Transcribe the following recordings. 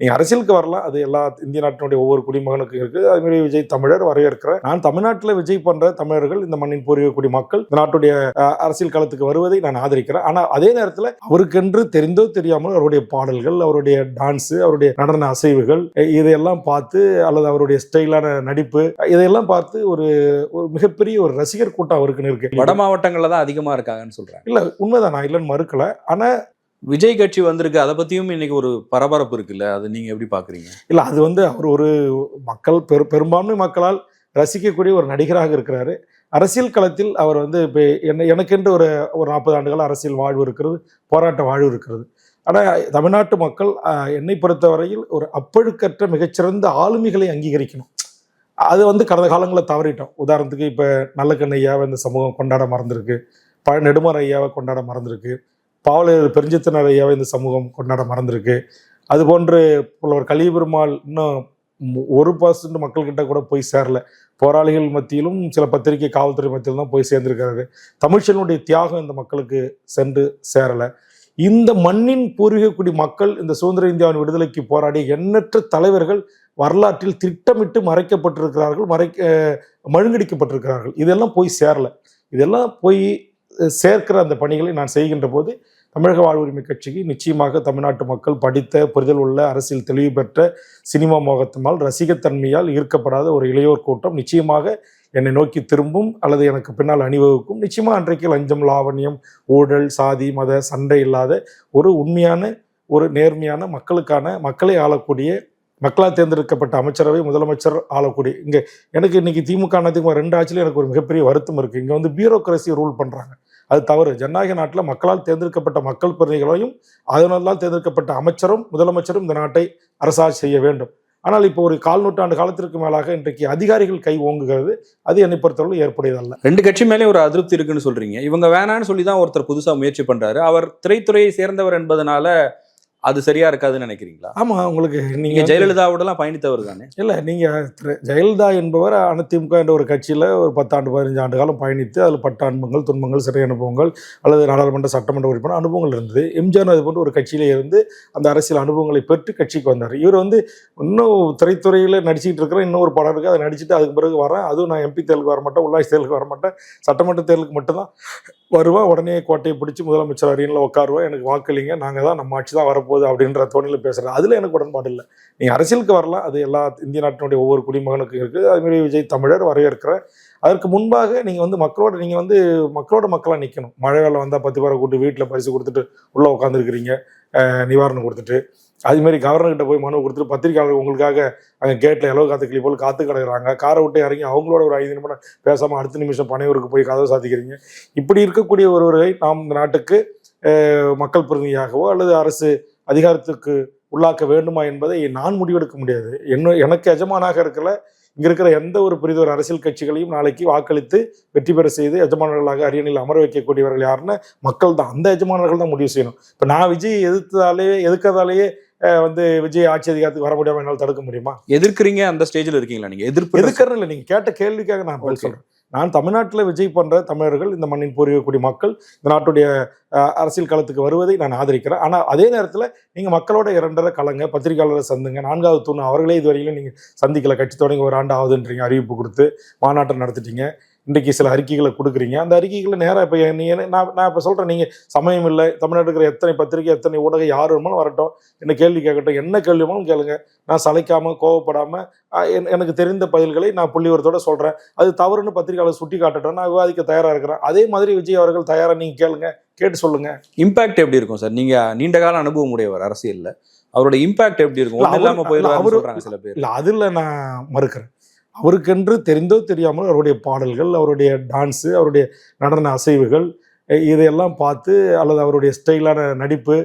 நீங்க அரசியலுக்கு வரலாம். அது எல்லா இந்திய நாட்டினுடைய ஒவ்வொரு குடிமகனுக்கும் இருக்கு. அது மாதிரி விஜய் தமிழர் வரவேற்கிறேன். நான் தமிழ்நாட்டில் விஜய் பண்ற தமிழர்கள் இந்த மண்ணின் பூர்வீக குடி மக்கள் இந்த நாட்டுடைய அரசியல் களத்துக்கு வருவதை நான் ஆதரிக்கிறேன். ஆனா அதே நேரத்தில் அவருக்கென்று தெரிந்தோ தெரியாமல் அவருடைய பாடல்கள் அவருடைய டான்ஸ் அவருடைய நடன அசைவுகள் இதையெல்லாம் பார்த்து அல்லது அவருடைய ஸ்டைலான நடிப்பு இதையெல்லாம் பார்த்து ஒரு ஒரு மிகப்பெரிய ஒரு ரசிகர் கூட்டம் அவருக்குன்னு இருக்கு. வட மாவட்டங்கள்ல தான் அதிகமா இருக்காங்கன்னு சொல்றாங்க. இல்ல உண்மைதான். நான் இல்லைன்னு மறுக்கல. ஆனா விஜய் கட்சி வந்திருக்கு அதை பத்தியும் இன்னைக்கு ஒரு பரபரப்பு இருக்குல்ல? அது நீங்க எப்படி பாக்குறீங்க? இல்ல அது வந்து அவர் ஒரு மக்கள் பெரு பெரும்பான்மை மக்களால் ரசிக்கக்கூடிய ஒரு நடிகராக இருக்கிறாரு. அரசியல் களத்தில் அவர் வந்து இப்போ என்ன எனக்கென்று ஒரு ஒரு நாற்பது ஆண்டுகள் அரசியல் வாழ்வு இருக்கிறது போராட்ட வாழ்வு இருக்கிறது. ஆனால் தமிழ்நாட்டு மக்கள் என்னை பொறுத்தவரையில் ஒரு அப்பழுக்கற்ற மிகச்சிறந்த ஆளுமைகளை அங்கீகரிக்கணும். அது வந்து கடந்த காலங்களில் தவறிட்டோம். உதாரணத்துக்கு இப்போ நல்ல கண்ணையாவை இந்த சமூகம் கொண்டாட மறந்துருக்கு. பழ நெடுமறை ஐயாவை கொண்டாட மறந்துருக்கு. பாவலர் பெருஞ்சத்தினர் ஐயாவை இந்த சமூகம் கொண்டாட மறந்துருக்கு. அது போன்று புலவர் கலிபெருமாள் இன்னும் ஒரு பர்சன்ட் மக்கள்கிட்ட கூட போய் சேரல. போராளிகள் மத்தியிலும் சில பத்திரிகை காவல்துறை மத்தியிலும் தான் போய் சேர்ந்திருக்காரு தமிழ்ச்சனுடைய தியாகம் இந்த மக்களுக்கு சென்று சேரலை. இந்த மண்ணின் பூர்வீகக்குடி மக்கள் இந்த சுதந்திர இந்தியாவின் விடுதலைக்கு போராடிய எண்ணற்ற தலைவர்கள் வரலாற்றில் திட்டமிட்டு மறைக்கப்பட்டிருக்கிறார்கள் மறை மழுங்கடிக்கப்பட்டிருக்கிறார்கள். இதெல்லாம் போய் சேரல. இதெல்லாம் போய் சேர்க்கிற அந்த பணிகளை நான் செய்கின்ற போது தமிழக வாழ்வுரிமை கட்சிக்கு நிச்சயமாக தமிழ்நாட்டு மக்கள் படித்த புரிதல் உள்ள அரசியல் தெளிவு பெற்ற சினிமா மோகத்தினால் ரசிகத்தன்மையால் ஈர்க்கப்படாத ஒரு இளையோர் கூட்டம் நிச்சயமாக என்னை நோக்கி திரும்பும் அல்லது எனக்கு பின்னால் அணிவகுக்கும். நிச்சயமாக அன்றைக்கு லஞ்சம் லாவண்யம் ஊழல் சாதி மத சண்டை இல்லாத ஒரு உண்மையான ஒரு நேர்மையான மக்களுக்கான மக்களை ஆளக்கூடிய மக்களால் தேர்ந்தெடுக்கப்பட்ட அமைச்சரவை முதலமைச்சர் ஆளக்கூடிய. இங்கே எனக்கு இன்னைக்கு திமுக அதிமுக ரெண்டு ஆட்சியிலும் எனக்கு ஒரு மிகப்பெரிய வருத்தம் இருக்குது இங்கே வந்து பியூரோக்ரஸி ரூல் பண்ணுறாங்க அது தவறு. ஜனநாயக நாட்டில் மக்களால் தேர்ந்தெடுக்கப்பட்ட மக்கள் பிரதிநிதிகளையும் அதனால் தேர்ந்தெடுக்கப்பட்ட அமைச்சரும் முதலமைச்சரும் இந்த நாட்டை அரசாட்சி செய்ய வேண்டும். ஆனால் இப்போ ஒரு கால் நூற்றாண்டு காலத்திற்கு மேலாக இன்றைக்கு அதிகாரிகள் கை ஓங்குகிறது. அது என்னை பொறுத்தவரை ஏற்புடையதல்ல. ரெண்டு கட்சி மேலே ஒரு அதிருப்தி இருக்குன்னு சொல்றீங்க. இவங்க வேணான்னு சொல்லி தான் ஒருத்தர் புதுசாக முயற்சி பண்றாரு. அவர் திரைத்துறையை சேர்ந்தவர் என்பதனால அது சரியா இருக்காதுன்னு நினைக்கிறீங்களா? ஆமா உங்களுக்கு நீங்க ஜெயலலிதாவோடலாம் பயணித்தவர் தானே? இல்ல நீங்க ஜெயலலிதா என்பவர் அதிமுக என்ற ஒரு கட்சியில ஒரு பத்தாண்டு பதினஞ்சு ஆண்டு காலம் பயணித்து அதில் பட்ட அனுபவங்கள் துன்பங்கள் சிறை அனுபவங்கள் அல்லது நாடாளுமன்ற சட்டமன்ற உறுப்பினர் அனுபவங்கள் இருந்தது. எம்ஜிஆர் அது போன்ற ஒரு கட்சியிலே இருந்து அந்த அரசியல் அனுபவங்களை பெற்று கட்சிக்கு வந்தார். இவர் வந்து இன்னும் திரைத்துறையில் நடிச்சிட்டு இருக்கிற இன்னும் ஒரு படம் இருக்குது அதை நடிச்சுட்டு அதுக்கு பிறகு வரேன். அதுவும் நான் எம்பி தேர்தலுக்கு வர மாட்டேன் உள்ளாட்சி தேர்தலுக்கு வர மாட்டேன். சட்டமன்ற தேர்தலுக்கு மட்டும்தான் வருவா உடனே கோட்டையை பிடிச்சி முதலமைச்சர் அரியணில் உட்காருவா எனக்கு வாக்களிங்க. நாங்கள் தான் நம்ம ஆட்சி தான் போகுது அப்படின்ற தோணியில் பேசுகிறேன் அதில் எனக்கு உடன்பாடு இல்லை. நீங்கள் அரசியலுக்கு வரலாம். அது எல்லா இந்திய நாட்டினுடைய ஒவ்வொரு குடிமகனுக்கும் இருக்குது அதுமாரி விஜய் தமிழர் வரவேற்கிறேன். அதற்கு முன்பாக நீங்கள் வந்து மக்களோட நீங்கள் வந்து மக்களோட மக்களாக நிற்கணும் மழை வெள்ளம் வந்தால் பத்து பேரை கூட்டு வீட்டில் பரிசு கொடுத்துட்டு உள்ளே உட்காந்துருக்கிறீங்க நிவாரணம் கொடுத்துட்டு. அதுமாரி கவர்னர்கிட்ட போய் மனு கொடுத்துட்டு பத்திரிக்கையாளர் உங்களுக்காக அங்கே கேட்டில் எலவு காத்து கிளி போல் காத்து கிடக்குறாங்க. காரை விட்டு இறங்கி அவங்களோட ஒரு ஐந்து நிமிடம் பேசாமல் அடுத்த நிமிஷம் பனையூருக்கு போய் கதவை சாத்திக்கிறீங்க. இப்படி இருக்கக்கூடிய ஒருவரை நாம் இந்த நாட்டுக்கு மக்கள் பிரதிநிதியாகவோ அல்லது அரசு அதிகாரத்துக்கு உள்ளாக்க வேண்டுமா என்பதை நான் முடிவெடுக்க முடியாது. என்ன எனக்கு எஜமானாக இருக்கல இங்க இருக்கிற எந்த ஒரு பெரிய ஒரு அரசியல் கட்சிகளையும் நாளைக்கு வாக்களித்து வெற்றி பெற செய்து எஜமானர்களாக அரியணையில் அமர வைக்கக்கூடியவர்கள் யாருன்னு மக்கள் தான். அந்த எஜமானர்கள் தான் முடிவு செய்யணும். இப்போ நான் விஜய் எதிர்த்ததாலேயே எதிர்க்கிறதாலேயே அஹ், வந்து விஜய் ஆட்சி அதிகாரத்துக்கு வர முடியாம என்னால் தடுக்க முடியுமா? எதிர்க்கிறீங்க அந்த ஸ்டேஜ்ல இருக்கீங்களா நீங்க? எதிர்ப்பு எதுக்கறன்னு இல்லை நீங்க கேட்ட கேள்விக்காக நான் பதில் Okay. நான் தமிழ்நாட்டில் விஜய் பண்ணுற தமிழர்கள் இந்த மண்ணின் பூர்வீகக்கூடிய மக்கள் இந்த நாட்டுடைய அரசியல் களத்துக்கு வருவதை நான் ஆதரிக்கிறேன். ஆனால் அதே நேரத்தில் நீங்கள் மக்களோட இரண்டரை கலங்க பத்திரிகையாளரை சந்துங்க நான்காவது தூண் அவர்களே இதுவரையிலும் நீங்கள் சந்திக்கலை கட்சி தொடங்கி ஒரு ஆண்டு ஆகுதுன்றீங்க அறிவிப்பு கொடுத்து மாநாட்டம் நடத்திட்டீங்க. இன்றைக்கு சில அறிக்கைகளை கொடுக்குறீங்க. அந்த அறிக்கைகளை நேராக இப்போ நீ நான் நான் இப்போ சொல்கிறேன் நீங்கள் சமயம் இல்லை தமிழ்நாட்டுல இருக்கிற எத்தனை பத்திரிகை எத்தனை ஊடகம் யார் வேணுமாலும் வரட்டும். என்ன கேள்வி கேட்கட்டும் என்ன கேள்வி வேணுமாலும் கேளுங்க. நான் சளைக்காம கோவப்படாம ஆஹ் என்- எனக்கு தெரிந்த பதில்களை நான் புள்ளிவரத்தோட சொல்றேன். அது தவறுன்னு பத்திரிகையாளர் சுட்டி காட்டட்டும் நான் விவாதிக்க தயாரா இருக்கிறேன். அதே மாதிரி விஜய் அவர்கள் தயாரா நீங்க கேளுங்க கேட்டு சொல்லுங்க. இம்பாக்ட் எப்படி இருக்கும் சார் நீங்க நீண்ட கால அனுபவம் உடையவர் அரசியல்ல. அவரோட இம்பாக்ட் எப்படி இருக்கும்? இல்ல, ஒண்ணும் இல்லாம அவரு- போயிருவாருன்னு அவரு- சொல்றாங்க சில பேர். இல்ல அதுல நான் மறுக்கிறேன். அவருக்கென்று தெரிந்தோ தெரியாமல் அவருடைய பாடல்கள் அவருடைய டான்ஸு அவருடைய நடன அசைவுகள் இதையெல்லாம் பார்த்து அல்லது அவருடைய ஸ்டைலான நடிப்பு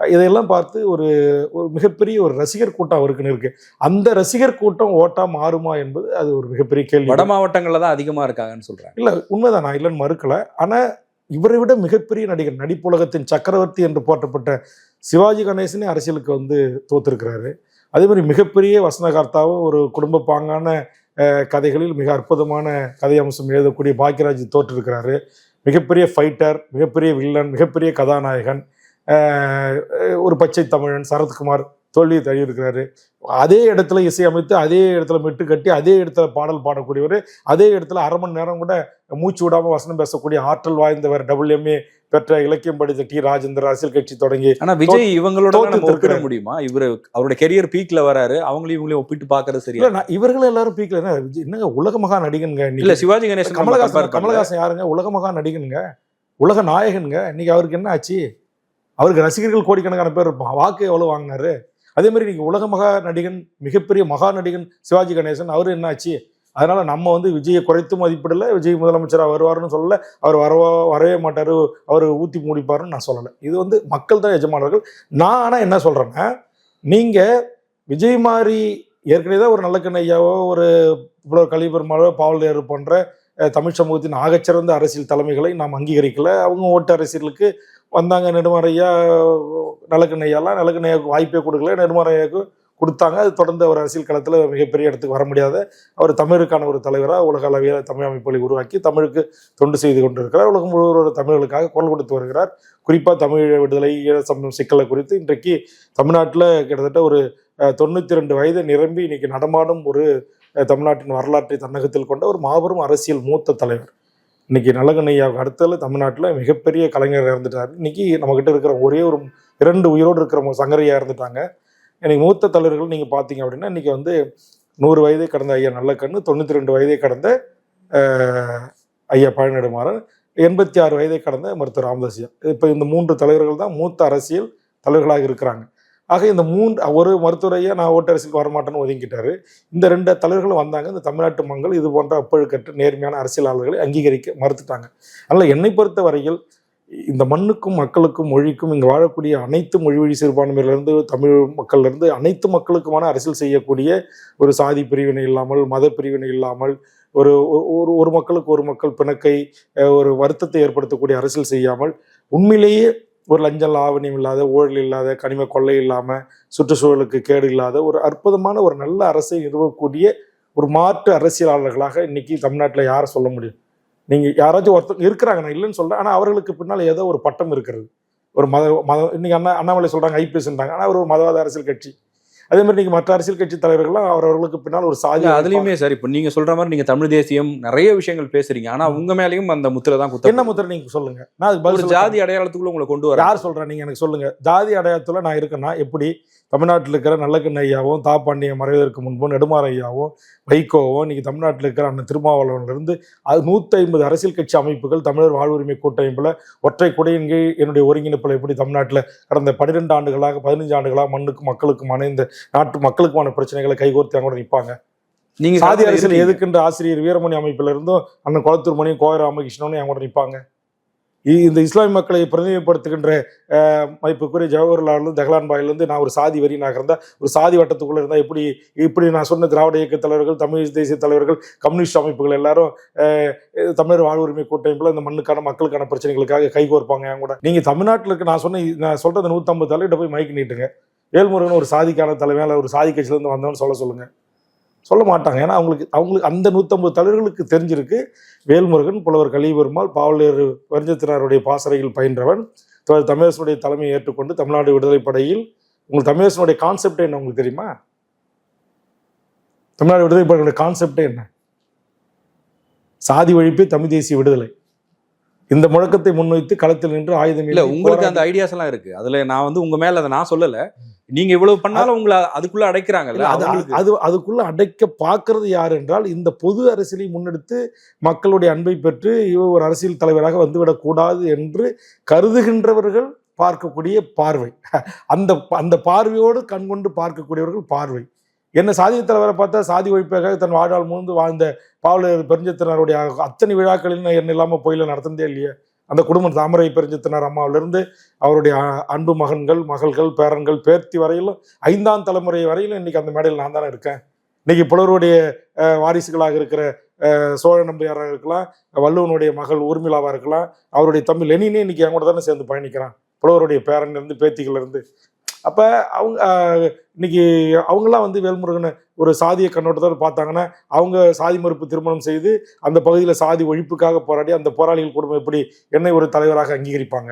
இதையெல்லாம் பார்த்து ஒரு ஒரு மிகப்பெரிய ஒரு ரசிகர் கூட்டம் அவருக்குன்னு இருக்கு. அந்த ரசிகர் கூட்டம் ஓட்டா மாறுமா என்பது அது ஒரு மிகப்பெரிய கேள்வி. வட மாவட்டங்கள்ல தான் அதிகமா இருக்காங்கன்னு சொல்றாங்க. இல்ல உண்மைதான். நான் இல்லைன்னு மறுக்கல. ஆனா இவரை விட மிகப்பெரிய நடிகர் நடிப்புலகத்தின் சக்கரவர்த்தி என்று போற்றப்பட்ட சிவாஜி கணேசனே அரசியலுக்கு வந்து தோத்திருக்கிறாரு. அதே மாதிரி மிகப்பெரிய வசனகர்த்தாவும் ஒரு குடும்ப பாங்கான கதைகளில் மிக அற்புதமான கதை அம்சம் எழுதக்கூடிய பாக்கியராஜ் தோற்றிருக்கிறாரு. மிகப்பெரிய ஃபைட்டர் மிகப்பெரிய வில்லன் மிகப்பெரிய கதாநாயகன் ஒரு பச்சை தமிழன் சரத்குமார் தோல்வியை தழுவிருக்கிறாரு அதே இடத்துல இசையமைத்து அதே இடத்துல மெட்டு கட்டி அதே இடத்துல பாடல் பாடக்கூடியவர் அதே இடத்துல அரை மணி நேரம் கூட மூச்சு விடாமல் வசனம் பேசக்கூடிய ஆற்றல் வாய்ந்தவர் டபுள் எம்ஏ பெற்ற இலக்கியம் படித்த டி ராஜேந்தர் அரசியல் கட்சி தொடங்கி ஆனா விஜய் இவங்களோட நம்ம ஒப்பிட. முடியுமா? இவரு அவரோட கெரியர் பீக்ல வராரு. அவங்களையும் இவங்களையும் ஒப்பிட்டு பாக்குறது இல்ல நான் இவர்களும் எல்லாரும் பீக்ல என்னங்க உலக மகா நடிகனுங்க. இல்ல சிவாஜி கணேசன் கமலஹாசன். கமலஹாசன் யாருங்க? உலக மகா நடிகனுங்க. உலக நாயகனுங்க. இன்னைக்கு அவருக்கு என்ன ஆச்சு? அவருக்கு ரசிகர்கள் கோடிக்கணக்கான பேர் இருப்பான் வாக்கு எவ்வளவு வாங்கினாரு? அதே மாதிரி இன்னைக்கு உலக மகா நடிகன் மிகப்பெரிய மகா நடிகன் சிவாஜி கணேசன் அவரு என்ன ஆச்சு? அதனால நம்ம வந்து விஜயை குறைத்து மதிப்பிடல விஜய் முதலமைச்சராக வருவாருன்னு சொல்லல. அவர் வரவோ வரவே மாட்டாரு. அவர் ஊத்தி மூடிப்பாருன்னு நான் சொல்லலை. இது வந்து மக்கள் தான் எஜமானர்கள். நான் ஆனால் என்ன சொல்றேன்னா நீங்க விஜய் மாதிரி ஏற்கனவே தான் ஒரு நல்ல கண்ணையாவோ ஒரு இவ்வளோ கலிபெருமாளோ பாவலேறு போன்ற தமிழ் சமூகத்தின் ஆகச்சிறந்த அரசியல் தலைமைகளை நாம் அங்கீகரிக்கல. அவங்க ஓட்டு அரசியலுக்கு வந்தாங்க நெடுமாறையா நலக்கண்ணையாலாம் நலக்கண்ணையாவுக்கு வாய்ப்பே கொடுக்கல நெடுமாறையாவுக்கு கொடுத்தாங்க. அது தொடர்ந்து அவர் அரசியல் களத்தில் மிகப்பெரிய இடத்துக்கு வர முடியாத அவர் தமிழுக்கான ஒரு தலைவராக உலக அளவில் தமிழ் அமைப்புகளை உருவாக்கி தமிழுக்கு தொண்டு செய்து கொண்டிருக்கிறார். உலகம் முழுவதும் தமிழர்களுக்காக குரல் கொடுத்து வருகிறார். குறிப்பாக தமிழ் விடுதலை ஈழ சமயம் சிக்கலை குறித்து இன்றைக்கு தமிழ்நாட்டில் கிட்டத்தட்ட ஒரு தொண்ணூற்றி ரெண்டு வயது நிரம்பி இன்னைக்கு நடமாடும் ஒரு தமிழ்நாட்டின் வரலாற்றை தன்னகத்தில் கொண்ட ஒரு மாபெரும் அரசியல் மூத்த தலைவர். இன்னைக்கு நல்லகண்ணையாவுக்கு அடுத்தல தமிழ்நாட்டில் மிகப்பெரிய கலைஞர் இறந்துட்டார். இன்னைக்கு நம்மக்கிட்ட இருக்கிற ஒரே ஒரு இரண்டு உயிரோடு இருக்கிற சங்கரையா இறந்துட்டாங்க. இன்றைக்கி மூத்த தலைவர்கள் நீங்கள் பார்த்தீங்க அப்படின்னா இன்னைக்கு வந்து நூறு வயதை கடந்த ஐயா நல்லக்கண்ணு தொண்ணூற்றி ரெண்டு வயதை கடந்த ஐயா பழனிடுமாறன் எண்பத்தி ஆறு வயதை கடந்த மருத்துவர் ராமதாசியா இப்போ இந்த மூன்று தலைவர்கள் தான் மூத்த அரசியல் தலைவர்களாக இருக்கிறாங்க. ஆக இந்த மூன்று ஒரு மருத்துவரையா நான் ஓட்டு அரசியலுக்கு வரமாட்டேன்னு ஒதுங்கிட்டாரு. இந்த ரெண்டு தலைவர்களும் வந்தாங்க. இந்த தமிழ்நாட்டு மக்கள் இது போன்ற அப்பழுக்கற்று நேர்மையான அரசியலாளர்களை அங்கீகரிக்க மறுத்துட்டாங்க. அதனால் என்னை பொறுத்த வரையில் இந்த மண்ணுக்கும் மக்களுக்கும் மொழிக்கும் இங்கே வாழக்கூடிய அனைத்து மொழி வழி சிறுபான்மையிலிருந்து தமிழ் மக்கள்லேருந்து அனைத்து மக்களுக்குமான அரசியல் செய்யக்கூடிய ஒரு சாதி பிரிவினை இல்லாமல் மத பிரிவினை இல்லாமல் ஒரு ஒரு ஒரு மக்களுக்கு ஒரு மக்கள் பிணக்கை ஒரு வருத்தத்தை ஏற்படுத்தக்கூடிய அரசியல் செய்யாமல் உண்மையிலேயே ஒரு லஞ்சம் லாவணியம் இல்லாத ஊழல் இல்லாத கனிம கொள்ளை இல்லாமல் சுற்றுச்சூழலுக்கு கேடு இல்லாத ஒரு அற்புதமான ஒரு நல்ல அரசை நிறுவக்கூடிய ஒரு மாற்று அரசியலாளர்களாக இன்னைக்கு தமிழ்நாட்டில் யாரை சொல்ல முடியும். நீங்க யாராச்சும் ஒருத்தர் இருக்கிறாங்க நான் இல்லைன்னு சொல்றேன். ஆனா அவர்களுக்கு பின்னால் ஏதோ ஒரு பட்டம் இருக்கிறது. ஒரு மத மத இன்னைக்கு அண்ணா அண்ணாமலை சொல்றாங்க ஐபிஎஸ்ன்றாங்க. ஆனா அவர் ஒரு மதவாத அரசியல் கட்சி. அதே மாதிரி நீங்க மற்ற அரசியல் கட்சி தலைவர்கள்லாம் அவரவர்களுக்கு பின்னால் ஒரு சாதி அதுலயுமே சார் இப்ப நீங்க சொல்ற மாதிரி நீங்க தமிழ் தேசியம் நிறைய விஷயங்கள் பேசுறீங்க. ஆனா உங்க மேலயும் அந்த முத்திரை தான் குத்த என்ன முத்திரை நீங்க சொல்லுங்க? நான் ஒரு சொல்ல ஜாதி அடையாளத்துக்குள்ள உங்களை கொண்டு வர. யார் சொல்றா? நீங்க எனக்கு சொல்லுங்க. ஜாதி அடையாளத்துல நான் இருக்கேன்னா எப்படி தமிழ்நாட்டில் இருக்கிற நல்லக்கண்ண ஐயாவும் தாப்பாண்டிய மறைவதற்கு முன்பு நெடுமாற ஐயாவும் வைகோவும் இன்னைக்கு தமிழ்நாட்டில் இருக்கிற அண்ணன் திருமாவளவன்ல இருந்து அது நூத்தி ஐம்பது அரசியல் கட்சி அமைப்புகள் தமிழர் வாழ்வுரிமை கூட்டமைப்புல ஒற்றை குடையின் கீழ் என்னுடைய ஒருங்கிணைப்புல எப்படி தமிழ்நாட்டில் கடந்த பன்னிரெண்டு ஆண்டுகளாக பதினஞ்சு ஆண்டுகளாக மண்ணுக்கும் மக்களுக்குமான இந்த நாட்டு மக்களுக்குமான பிரச்சனைகளை கைகோர்த்து அவங்க நிற்பாங்க நீங்க சாதி அரசியல். எதுக்குன்ற ஆசிரியர் வீரமணி அமைப்புல இருந்தும் அண்ணன் குளத்தூர் மணியும் கோவை ராமகிருஷ்ணனும் என் கூட நிற்பாங்க இந்த இஸ்லாமிய மக்களை பிரதிநிதிப்படுத்துகின்ற மதிப்புக்குரிய ஜவஹர்லால்லேருந்து தஹலான்பாயிலேருந்து நான் ஒரு சாதி வரி இருந்தால் ஒரு சாதி வட்டத்துக்குள்ளே இருந்தால் எப்படி இப்படி நான் சொன்ன திராவிட இயக்க தலைவர்கள் தமிழ் தேசிய தலைவர்கள் கம்யூனிஸ்ட் அமைப்புகள் எல்லாரும் அஹ், தமிழர் வாழ்வுரிமை கூட்டமைப்பில் இந்த மண்ணுக்கான மக்களுக்கான பிரச்சனைகளுக்காக கைகோர்ப்பாங்க என் கூட. நீங்கள் தமிழ்நாட்டில் இருக்க நான் சொன்ன நான் சொல்கிறது நூற்றம்பது தலைவர்கிட்ட போய் மைக்கு நீட்டுங்க. வேல்முருகன் ஒரு சாதிக்கான தலைமையில ஒரு சாதி கட்சியிலேருந்து வந்தவன்னு சொல்ல சொல்லுங்கள் சொல்ல மாட்டாங்க. ஏன்னா அவங்களுக்கு அவங்களுக்கு அந்த நூற்றம்பது தலைவர்களுக்கு தெரிஞ்சிருக்கு. வேல்முருகன் புலவர் கலிபெருமாள் பாவலேறு வரிஞ்சத்தினாருடைய பாசறையில் பயின்றவன் தமிழரசனுடைய தலைமையை ஏற்றுக்கொண்டு தமிழ்நாடு விடுதலை படையில் உங்களுக்கு தமிழரசனுடைய கான்செப்டே என்ன உங்களுக்கு தெரியுமா? தமிழ்நாடு விடுதலை படையுடைய கான்செப்டே என்ன? சாதி ஒழிப்பு தமிழ் தேசிய விடுதலை. இந்த முழக்கத்தை முன்வைத்து களத்தில் நின்று ஆயுதம் இல்ல உங்களுக்கு அந்த ஐடியாஸ் எல்லாம் இருக்கு. அதுல நான் வந்து உங்க மேல அதை நான் சொல்லல. நீங்க இவ்வளவு பண்ணாலும் உங்களை அதுக்குள்ள அடைக்கிறாங்கல்ல? அது அதுக்குள்ள அடைக்க பார்க்கறது யார் என்றால் இந்த பொது அரசியலை முன்னெடுத்து மக்களுடைய அன்பை பெற்று இவர் ஒரு அரசியல் தலைவராக வந்துவிடக் கூடாது என்று கருதுகின்றவர்கள் பார்க்கக்கூடிய பார்வை. அந்த அந்த பார்வையோடு கண்கொண்டு பார்க்கக்கூடியவர்கள் பார்வை. என்ன சாதி தலைவரை பார்த்தா சாதி ஒழிப்புக்காக தன் வாழ்நாள் முழுந்து வாழ்ந்த பாவலர் பெருஞ்சத்தினருடைய அத்தனை விழாக்களில் என்ன இல்லாமல் போயில நடந்ததே இல்லையே? அந்த குடும்பம் தாமரை பெருஞ்சத்தினார் அம்மாவிலிருந்து. அவருடைய அன்பு மகன்கள் மகள்கள் பேரன்கள் பேர்த்தி வரையிலும் ஐந்தாம் தலைமுறை வரையிலும் இன்னைக்கு அந்த மேடையில் நான் தானே இருக்கேன். இன்னைக்கு புலவருடைய வாரிசுகளாக இருக்கிற சோழ நம்பியாராக இருக்கலாம் வள்ளுவனுடைய மகள் ஊர்மிளாவாக இருக்கலாம் அவருடைய தம்பி லெனினே இன்னைக்கு என் கூட தானே சேர்ந்து பயணிக்கிறான். புலவருடைய பேரன்லேருந்து பேத்திகள்லேருந்து. பேத்திகள் இருந்து அவங்க இன்னைக்கு அவங்களாம் வந்து வேல்முருகனை ஒரு சாதிய கண்ணோட்டத்தோடு பார்த்தாங்கன்னா அவங்க சாதி மறுப்பு திருமணம் செய்து அந்த பகுதியில் சாதி ஒழிப்புக்காக போராடி அந்த போராளிகள் குடும்பம் எப்படி என்னை ஒரு தலைவராக அங்கீகரிப்பாங்க?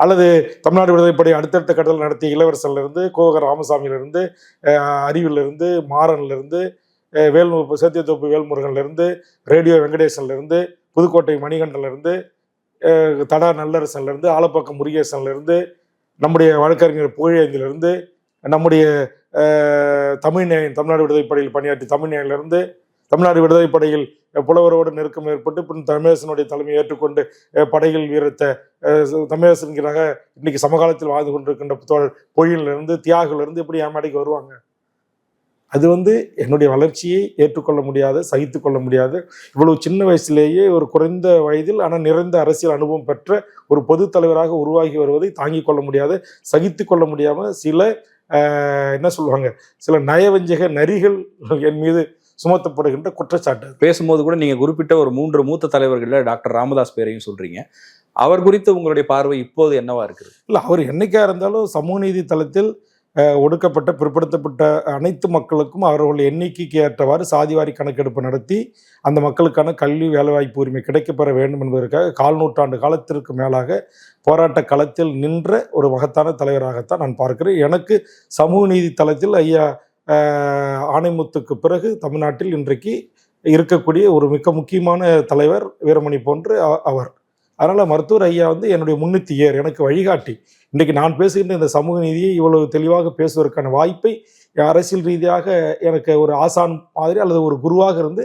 அல்லது தமிழ்நாடு விடுதலைப்படை அடுத்தடுத்த கட்டத்தில் நடத்திய இளவரசர்லேருந்து கோவகர் ராமசாமியில மாறன்லேருந்து அஹ், அறிவில இருந்து வேல்முருகன்லேருந்து சேத்தியத்தோப்பு ரேடியோ வெங்கடேசன்லேருந்து புதுக்கோட்டை மணிகண்டன்லேருந்து தடா நல்லரசன்லேருந்து ஆலப்பாக்கம் முருகேசன்லேருந்து நம்முடைய வழக்கறிஞர் புகழேந்திலிருந்து நம்முடைய தமிழ் நேயம் தமிழ்நாடு விடுதலைப்படையில் பணியாற்றி தமிழ் நேயிலிருந்து தமிழ்நாடு தமிழ்நாடு விடுதலைப்படையில் புலவரோடு நெருக்கம் ஏற்பட்டு பின் தமிழரசனுடைய தலைமையை ஏற்றுக்கொண்டு படைகள் படையில் வீரத்தை இன்னைக்கு சமகாலத்தில் வாழ்ந்து கொண்டிருக்கின்ற தோழர் பொழியிலிருந்து தியாகிலிருந்து எப்படி ஏமாடிக்கு வருவாங்க? அது வந்து என்னுடைய வளர்ச்சியை ஏற்றுக்கொள்ள முடியாது சகித்து கொள்ள முடியாது. இவ்வளவு சின்ன வயசுலேயே ஒரு குறைந்த வயதில் ஆனால் நிறைந்த அரசியல் அனுபவம் பெற்ற ஒரு பொது தலைவராக உருவாகி வருவதை தாங்கிக் கொள்ள முடியாது சகித்து கொள்ள முடியாமல் சில என்ன சொல்லுவாங்க? சில நயவஞ்சக நரிகள் என் மீது சுமத்தப்படுகின்ற குற்றச்சாட்டு. பேசும்போது கூட நீங்க குறிப்பிட்ட ஒரு மூன்று மூத்த தலைவர்கள்ல டாக்டர் ராமதாஸ் பேரையும் சொல்றீங்க. அவர் குறித்து உங்களுடைய பார்வை இப்போது என்னவா இருக்குது? இல்ல அவர் என்னைக்கா இருந்தாலும் சமூக நீதி தளத்தில் ஒடுக்கப்பட்ட பிற்படுத்தப்பட்ட அனைத்து மக்களுக்கும் அவர்களுடைய எண்ணிக்கைக்கு ஏற்றவாறு சாதிவாரி கணக்கெடுப்பு நடத்தி அந்த மக்களுக்கான கல்வி வேலைவாய்ப்பு உரிமை கிடைக்கப்பெற வேண்டும் என்பதற்காக கால் நூற்றாண்டு காலத்திற்கு மேலாக போராட்ட களத்தில் நின்ற ஒரு மகத்தான தலைவராகத்தான் நான் பார்க்கிறேன். எனக்கு சமூக நீதி தளத்தில் ஐயா ஆணைமுத்துக்கு பிறகு தமிழ்நாட்டில் இன்றைக்கு இருக்கக்கூடிய ஒரு மிக முக்கியமான தலைவர் வீரமணி போன்று அ- அவர். அதனால் மருத்துவர் ஐயா வந்து என்னுடைய முன்னித்தியர் எனக்கு வழிகாட்டி. இன்றைக்கு நான் பேசுகின்ற இந்த சமூக நீதியை இவ்வளவு தெளிவாக பேசுவதற்கான வாய்ப்பை அரசியல் ரீதியாக எனக்கு ஒரு ஆசான் மாதிரி அல்லது ஒரு குருவாக இருந்து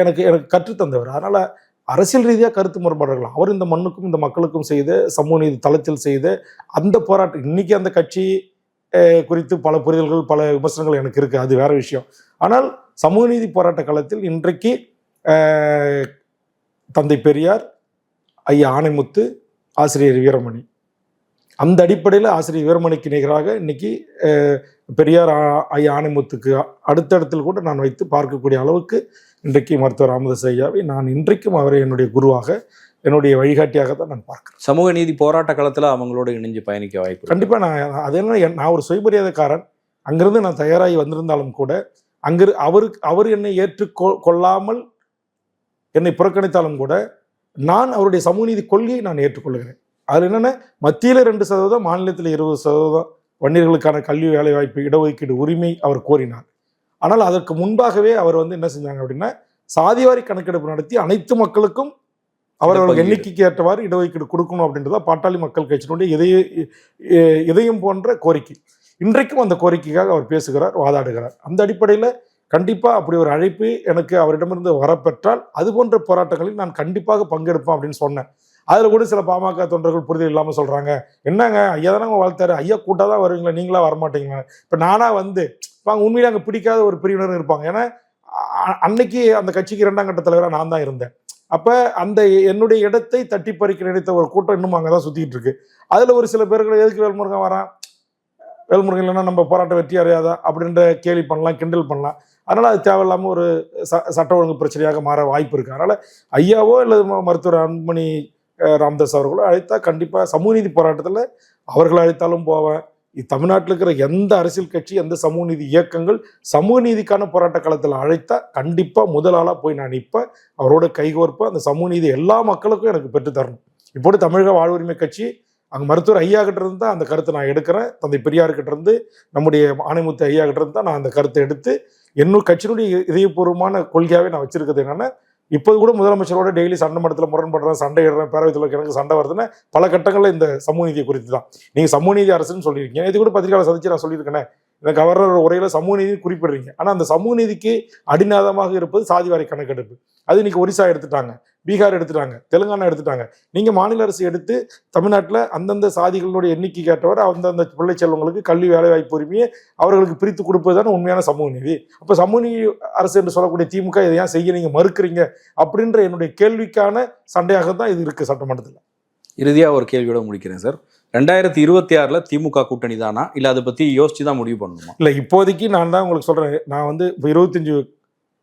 எனக்கு எனக்கு கற்றுத்தந்தவர் அதனால் அரசியல் ரீதியாக கருத்து முரண்பாடுகள் அவர் இந்த மண்ணுக்கும் இந்த மக்களுக்கும் செய்த சமூக நீதி தளத்தில் செய்த அந்த போராட்டம் இன்னைக்கு அந்த கட்சி குறித்து பல புரிதல்கள் பல விமர்சனங்கள் எனக்கு இருக்குது அது வேற விஷயம். ஆனால் சமூக நீதி போராட்ட களத்தில் இன்றைக்கு தந்தை பெரியார் ஐயா ஆணைமுத்து ஆசிரியர் வீரமணி. அந்த அடிப்படையில் ஆசிரியர் வீரமணிக்கு நிகராக இன்னைக்கு பெரியார் ஐயா ஆணைமுத்துக்கு அடுத்த இடத்தில் கூட நான் வைத்து பார்க்கக்கூடிய அளவுக்கு இன்றைக்கு மருத்துவர் ராமதாஸ் ஐயாவை நான் இன்றைக்கும் அவரை என்னுடைய குருவாக என்னுடைய வழிகாட்டியாக தான் நான் பார்க்கிறேன். சமூக நீதி போராட்ட காலத்துல அவங்களோட இணைஞ்சு பயணிக்க வாய்ப்பு இருக்கு. கண்டிப்பா நான் அது என்ன என்- நான் ஒரு சுயமரியாதைக்காரன். அங்கிருந்து நான் தயாராகி வந்திருந்தாலும் கூட அங்கிரு அவருக்கு அவர் என்னை ஏற்றுக்கொ கொள்ளாமல் என்னை புறக்கணித்தாலும் கூட நான் அவருடைய சமூக நீதி கொள்கையை நான் ஏற்றுக்கொள்கிறேன். அதில் என்னென்ன? மத்தியில் ரெண்டு சதவீதம் மாநிலத்தில் இருபது சதவீதம் வன்னியர்களுக்கான கல்வி வேலைவாய்ப்பு இடஒதுக்கீடு உரிமை அவர் கோரினார். ஆனால் அதற்கு முன்பாகவே அவர் வந்து என்ன செஞ்சாங்க அப்படின்னா சாதிவாரி கணக்கெடுப்பு நடத்தி அனைத்து மக்களுக்கும் அவர்கள் இடப்பங்கீடு. எண்ணிக்கைக்கு ஏற்றவாறு இடஒதுக்கீடு கொடுக்கணும் அப்படின்றத பாட்டாளி மக்கள் கட்சியினுடைய இதய இதயம் போன்ற கோரிக்கை. இன்றைக்கும் அந்த கோரிக்கைக்காக அவர் பேசுகிறார் வாதாடுகிறார். அந்த அடிப்படையில் கண்டிப்பாக அப்படி ஒரு அழைப்பு எனக்கு அவரிடமிருந்து வரப்பெற்றால் அது போன்ற போராட்டங்களில் நான் கண்டிப்பாக பங்கெடுப்பேன் அப்படின்னு சொன்னேன். அதில் கூட சில பாமக தொண்டர்கள் புரிதல் இல்லாமல் சொல்கிறாங்க என்னங்க? ஐயா தானே வாழ்த்தாரு. ஐயா கூட்டாக தான் வருவீங்களா? நீங்களா வரமாட்டீங்களா? இப்போ நானாக வந்து இப்போ அங்கே உண்மையிலே அங்கே பிடிக்காத ஒரு பிரிவினர் இருப்பாங்க. ஏன்னா அன்னைக்கு அந்த கட்சிக்கு இரண்டாம் கட்ட தலைவராக நான் தான் இருந்தேன். அப்போ அந்த என்னுடைய இடத்தை தட்டி பறிக்க நினைத்த ஒரு கூட்டம் இன்னும் அங்கே தான் சுற்றிக்கிட்டு இருக்கு. அதில் ஒரு சில பேர்கள் எதுக்கு வேல்முருகன் வரான்? வேல்முருகன் இல்லைன்னா நம்ம போராட்டம் வெற்றி அடையாதா? அப்படின்ற கேலி பண்ணலாம் கிண்டல் பண்ணலாம். அதனால் அது தேவையில்லாமல் ஒரு ச சட்ட ஒழுங்கு பிரச்சனையாக மாற வாய்ப்பு இருக்குது அதனால் ஐயாவோ இல்லை ம- மருத்துவர் அன்புமணி ராம்தாஸ் அவர்களோ அழைத்தா கண்டிப்பாக சமூக நீதி போராட்டத்தில் அவர்கள் அழைத்தாலும் போவேன். தமிழ்நாட்டில் இருக்கிற எந்த அரசியல் கட்சி எந்த சமூக நீதி இயக்கங்கள் சமூக நீதிக்கான போராட்ட களத்தில் அழைத்தா கண்டிப்பாக முதல் ஆளாக போய் நான் நிற்பேன் அவரோட கைகோர்ப்பேன் அந்த சமூக நீதி எல்லா மக்களுக்கும் எனக்கு பெற்று தரணும். இப்போது தமிழக வாழ்வுரிமை கட்சி அங்கே மருத்துவர் ஐயா கிட்ட இருந்து தான் அந்த கருத்தை நான் எடுக்கிறேன். தந்தை பெரியார்கிட்ட இருந்து நம்முடைய ஆணைமுத்து ஐயா கிட்ட இருந்து தான் நான் அந்த கருத்தை எடுத்து என்னோட கட்சியினுடைய இதயபூர்வமான கொள்கையாகவே நான் வச்சிருக்கிறது என்னன்னா இப்போது கூட முதலமைச்சரோட டெய்லி சண்டை மடத்தில் முரண்படுறேன் சண்டை இடுறேன் பேரவை தலைவர் எனக்கு சண்டை வருதுன்னு பல கட்டங்களில் இந்த சமூக நீதியை குறித்து தான் நீங்கள் சமூக நீதி அரசுன்னு சொல்லியிருக்கீங்க. இது கூட பத்திரிகையாளர் சந்திச்சு நான் சொல்லியிருக்கேனே. இந்த கவர்னர் உரையில் சமூக நீதி குறிப்பிடுறீங்க. ஆனால் அந்த சமூக நீதிக்கு அடிநாதமாக இருப்பது சாதிவாரி கணக்கெடுப்பு. அது இன்னைக்கு ஒரிசா எடுத்துட்டாங்க பீகார் எடுத்துட்டாங்க தெலுங்கானா எடுத்துட்டாங்க. நீங்கள் மாநில அரசு எடுத்து தமிழ்நாட்டில் அந்தந்த சாதிகளுடைய எண்ணிக்கை கேட்டவர் அந்தந்த பிள்ளை செல்வங்களுக்கு கல்வி வேலைவாய்ப்பு உரிமையை அவர்களுக்கு பிரித்து கொடுப்பது தானே உண்மையான சமூக நீதி. அப்போ சமூக நீதி அரசு என்று சொல்லக்கூடிய திமுக இதை ஏன் செய்ய நீங்கள் மறுக்கிறீங்க அப்படின்ற என்னுடைய கேள்விக்கான சண்டையாக தான் இது இருக்குது சட்டமன்றத்தில். இறுதியாக ஒரு கேள்வியோட முடிக்கிறேன் சார். ரெண்டாயிரத்தி இருபத்தி ஆறுல திமுக கூட்டணி தானா? இல்ல அதை பத்தி யோசிச்சு தான் முடிவு பண்ணணுமா? இல்லை இப்போதைக்கு நான் தான் உங்களுக்கு சொல்கிறேன் நான் வந்து இப்போ இருபத்தஞ்சு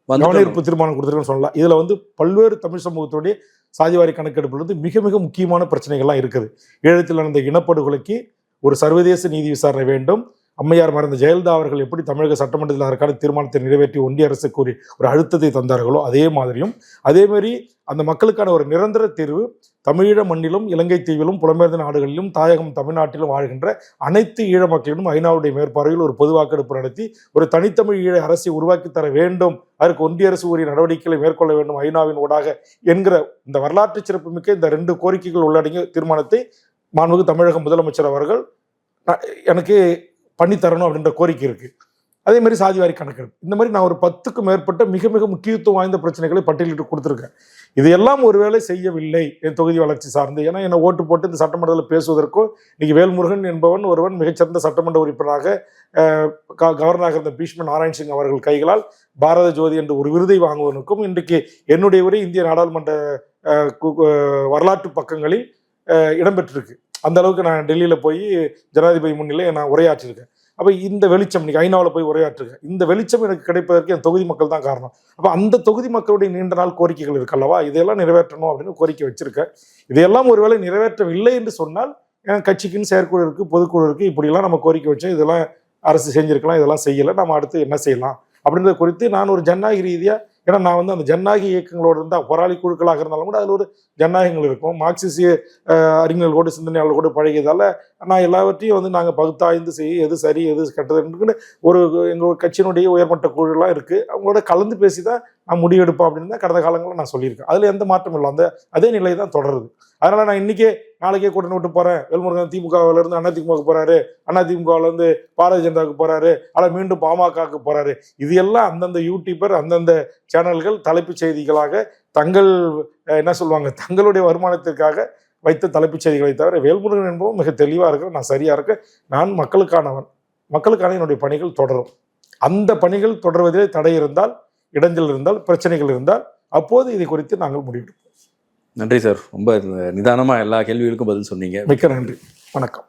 வந்து கவனஈர்ப்பு தீர்மானம் கொடுத்துருக்கேன்னு சொல்லலாம் இதுல வந்து பல்வேறு தமிழ் சமூகத்துடைய சாதிவாரி கணக்கெடுப்புல இருந்து மிக மிக முக்கியமான பிரச்சனைகள்லாம் இருக்குது. ஈழத்தில் நடந்த இனப்படுகொலைக்கு ஒரு சர்வதேச நீதி விசாரணை வேண்டும். அம்மையார் மறைந்த ஜெயலலிதா அவர்கள் எப்படி தமிழக சட்டமன்றத்தில் அதற்கான தீர்மானத்தை நிறைவேற்றி ஒன்றிய அரசுக்கு ஒரு ஒரு அழுத்தத்தை தந்தார்களோ அதே மாதிரியும் அதேமாரி அந்த மக்களுக்கான ஒரு நிரந்தர தீர்வு தமிழீழ மண்ணிலும் இலங்கை தீவிலும் புலம்பெயர்ந்த நாடுகளிலும் தாயகம் தமிழ்நாட்டிலும் வாழ்கின்ற அனைத்து ஈழ மக்களிலும் ஐநாவுடைய மேற்பார்வையில் ஒரு பொது வாக்கெடுப்பு நடத்தி ஒரு தனித்தமிழ் ஈழ அரசை உருவாக்கி தர வேண்டும். அதற்கு ஒன்றிய அரசு உரிய நடவடிக்கைகளை மேற்கொள்ள வேண்டும் ஐநாவின் ஊடாக என்கிற இந்த வரலாற்று சிறப்புமிக்க இந்த ரெண்டு கோரிக்கைகள் உள்ளடங்கிய தீர்மானத்தை மாண்புமிகு தமிழக முதலமைச்சர் அவர்கள் நான் எனக்கு பண்ணித்தரணும் அப்படின்ற கோரிக்கை இருக்குது அதே மாதிரி சாதிவாரி கணக்கெடுப்பு. இந்த மாதிரி நான் ஒரு பத்துக்கும் மேற்பட்ட மிக மிக முக்கியத்துவம் வாய்ந்த பிரச்சனைகளை பட்டியலிட்டு கொடுத்துருக்கேன். இதையெல்லாம் ஒருவேளை செய்யவில்லை என் தொகுதி வளர்ச்சி சார்ந்து. ஏன்னா என்னை ஓட்டு போட்டு இந்த சட்டமன்றத்தில் பேசுவதற்கும் இன்னைக்கு வேல்முருகன் என்பவன் ஒருவன் மிகச்சிறந்த சட்டமன்ற உறுப்பினராக க- கவர்னராக இருந்த பீஷ்ம நாராயண் சிங் அவர்கள் கைகளால் பாரத ஜோதி என்ற ஒரு விருதை வாங்குவதற்கும் இன்றைக்கு என்னுடைய உரை இந்திய நாடாளுமன்ற கு- வரலாற்று பக்கங்களில் இடம்பெற்றிருக்கு. அந்த அளவுக்கு நான் டெல்லியில் போய் ஜனாதிபதி முன்னிலை நான் உரையாற்றிருக்கேன். அப்போ இந்த வெளிச்சம் இன்னைக்கு ஐநாவில் போய் உரையாற்றுங்க இந்த வெளிச்சம் எனக்கு கிடைப்பதற்கு என் தொகுதி மக்கள் தான் காரணம். அப்போ அந்த தொகுதி மக்களுடைய நீண்ட நாள் கோரிக்கைகள் இருக்கல்லவா? இதையெல்லாம் நிறைவேற்றணும் அப்படின்னு கோரிக்கை வச்சிருக்கேன். இதையெல்லாம் ஒருவேளை நிறைவேற்றவில்லை என்று சொன்னால் என் கட்சிக்குன்னு செயற்குழு இருக்கு பொதுக்குழு இருக்கு. இப்படிலாம் நம்ம கோரிக்கை வச்சோம் இதெல்லாம் அரசு செஞ்சிருக்கலாம் இதெல்லாம் செய்யலை. நம்ம அடுத்து என்ன செய்யலாம்? அப்படின்றத குறித்து நான் ஒரு ஜனநாயக ரீதியாக ஏன்னா நான் வந்து அந்த ஜனநாயக இயக்கங்களோடு இருந்தால் போராளி குழுக்களாக இருந்தாலும் கூட அதில் ஒரு ஜனநாயகங்கள் இருக்கும். மார்க்சிசிய அஹ், அறிஞர்களோடு சிந்தனையாளர்களோடு பழகியதால நான் எல்லாவற்றையும் வந்து நாங்கள் பகுத்தாய்ந்து செய்ய எது சரி எது கெட்டதுன்னு ஒரு எங்கள் கட்சியினுடைய உயர்மட்ட குழுலாம் இருக்குது அவங்களோட கலந்து பேசி தான் நான் முடிவெடுப்போம் அப்படின்னு தான் கடந்த காலங்களில் நான் சொல்லியிருக்கேன். அதில் எந்த மாற்றமும் இல்லை. அந்த அதே நிலை தான் தொடருது. அதனால் நான் இன்றைக்கே நாளைக்கே கூட்டணி விட்டு போகிறேன் வேல்முருகன் திமுகவில் இருந்து போகிறாரு அதிமுகவிலேருந்து பாரதிய ஜனதாவுக்கு போகிறாரு ஆனால் மீண்டும் பாமகவுக்கு போகிறாரு இது எல்லாம் அந்தந்த யூடியூபர் அந்தந்த சேனல்கள் தலைப்புச் செய்திகளாக தங்கள் என்ன சொல்லுவாங்க தங்களுடைய வருமானத்திற்காக வைத்த தலைப்புச் செய்திகளை தவிர வேல்முருகன் என்பதும் மிக தெளிவாக இருக்கிறேன் நான் சரியாக இருக்கேன். நான் மக்களுக்கானவன். மக்களுக்கான என்னுடைய பணிகள் தொடரும். அந்த பணிகள் தொடர்வதிலே தடை இருந்தால் இடைஞ்சல் இருந்தால் பிரச்சனைகள் இருந்தால் அப்போது இதை குறித்து நாங்கள் முடிவெடுப்போம். நன்றி சார். ரொம்ப நிதானமா எல்லா கேள்விகளுக்கும் பதில் சொன்னீங்க. மிக்க நன்றி. வணக்கம்.